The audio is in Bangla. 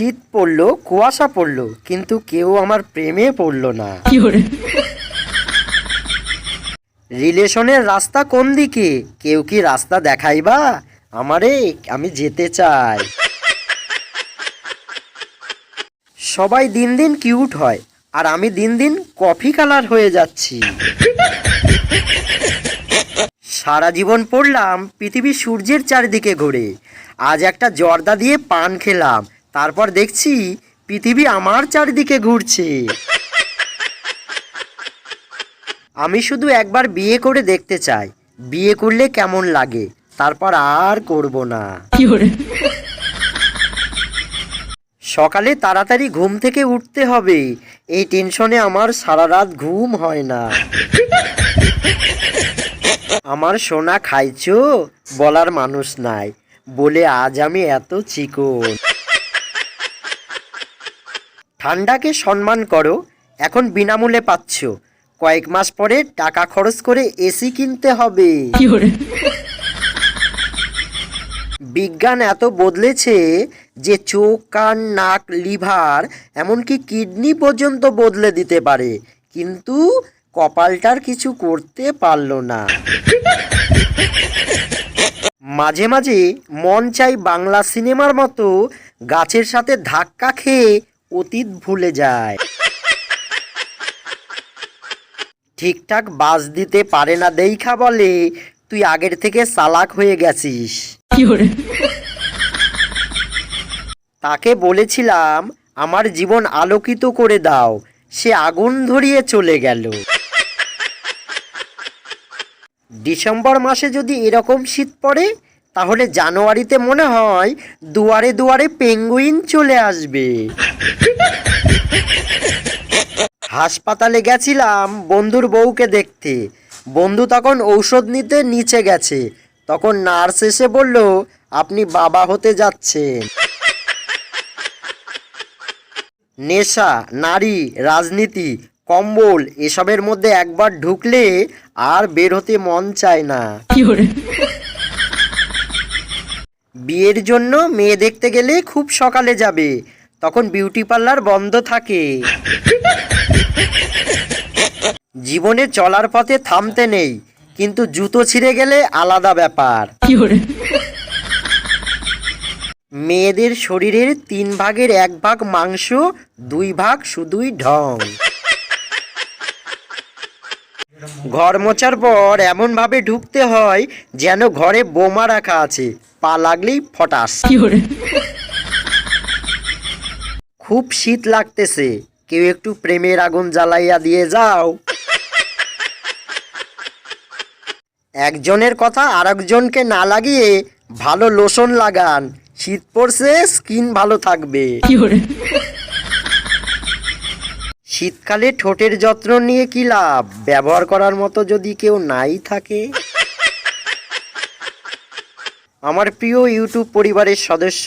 শীত পড়ল কুয়াশা পড়ল কিন্তু কেউ আমার প্রেমে পড়ল না। রিলেশনের রাস্তা কোন দিকে? কেউ কি রাস্তা দেখাইবা? আমারে আমি যেতে চাই। সবাই দিন দিন কিউট হয় আর আমি দিন দিন কফি কালার হয়ে যাচ্ছি। সারা জীবন পড়লাম পৃথিবী সূর্যের চারিদিকে ঘোরে। আজ একটা জর্দা দিয়ে পান খেলাম তারপর দেখছি পৃথিবী আমার চারিদিকে ঘুরছে। আমি শুধু একবার বিয়ে করে দেখতে চাই। বিয়ে করলে কেমন লাগে? তারপর আর করব না। সকালে তাড়াতাড়ি ঘুম থেকে উঠতে হবে। এই টেনশনে আমার সারা রাত ঘুম হয় না। আমার সোনা খাইছো? বলার মানুষ নাই। বলে আজ আমি এত চিকন। ঠান্ডাকে সম্মান করো এখন বিনামূল্যে পাচ্ছ। কয়েক মাস পরে টাকা খরচ করে এসি কিনতে হবে। বিজ্ঞান এত বদলেছে যে চোখ কান নাক লিভার এমনকি কিডনি পর্যন্ত বদলে দিতে পারে। কিন্তু কপালটার কিছু করতে পারল না। মাঝে মাঝে মন চাই বাংলা সিনেমার মতো গাছের সাথে ধাক্কা খেয়ে অতীত ভুলে যায়। ঠিকঠাক বাস দিতে পারে না দেইখা বলে তুই আগের থেকে চালাক হয়ে গেছিস। তাকে বলেছিলাম আমার জীবন আলোকিত করে দাও। সে আগুন ধরিয়ে চলে গেল। ডিসেম্বর মাসে যদি এরকম শীত পড়ে তাহলে জানুয়ারিতে মনে হয় দুয়ারে দুয়ারে পেঙ্গুইন চলে আসবে। হাসপাতালে গেছিলাম বন্ধুর বউকে দেখতে। বন্ধু তখন ঔষধ নিতে নিচে গেছে। তখন নার্স এসে বলল আপনি বাবা হতে যাচ্ছেন। নেশা নারী রাজনীতি কম্বল এসবের মধ্যে একবার ঢুকলে আর বের হতে মন চায় না। বিয়ের জন্য মেয়ে দেখতে গেলে খুব সকালে যাবে। তখন বিউটি পার্লার বন্ধ থাকে। জীবনে চলার পথে থামতে নেই কিন্তু জুতো ছিঁড়ে গেলে আলাদা ব্যাপার। মেয়েদের শরীরের তিন ভাগের এক ভাগ মাংস দুই ভাগ শুধুই ঢং। ঘর মোছার পর এমন ভাবে ঢুকতে হয় যেন ঘরে বোমা রাখা আছে পা লাগলেই ফটাস। খুব শীত লাগতেছে। কেউ একটু প্রেমের আগুন জ্বালাইয়া দিয়ে যাও। একজনের কথা আরেকজনকে না লাগিয়ে ভালো লোশন লাগান। শীত পড়ছে স্কিন ভালো থাকবে। শীতকালে ঠোঁটের যত্ন নিয়ে কি লাভ? ব্যবহার করার মতো যদি কেউ নাই থাকে। আমার প্রিয় ইউটিউব পরিবারের সদস্য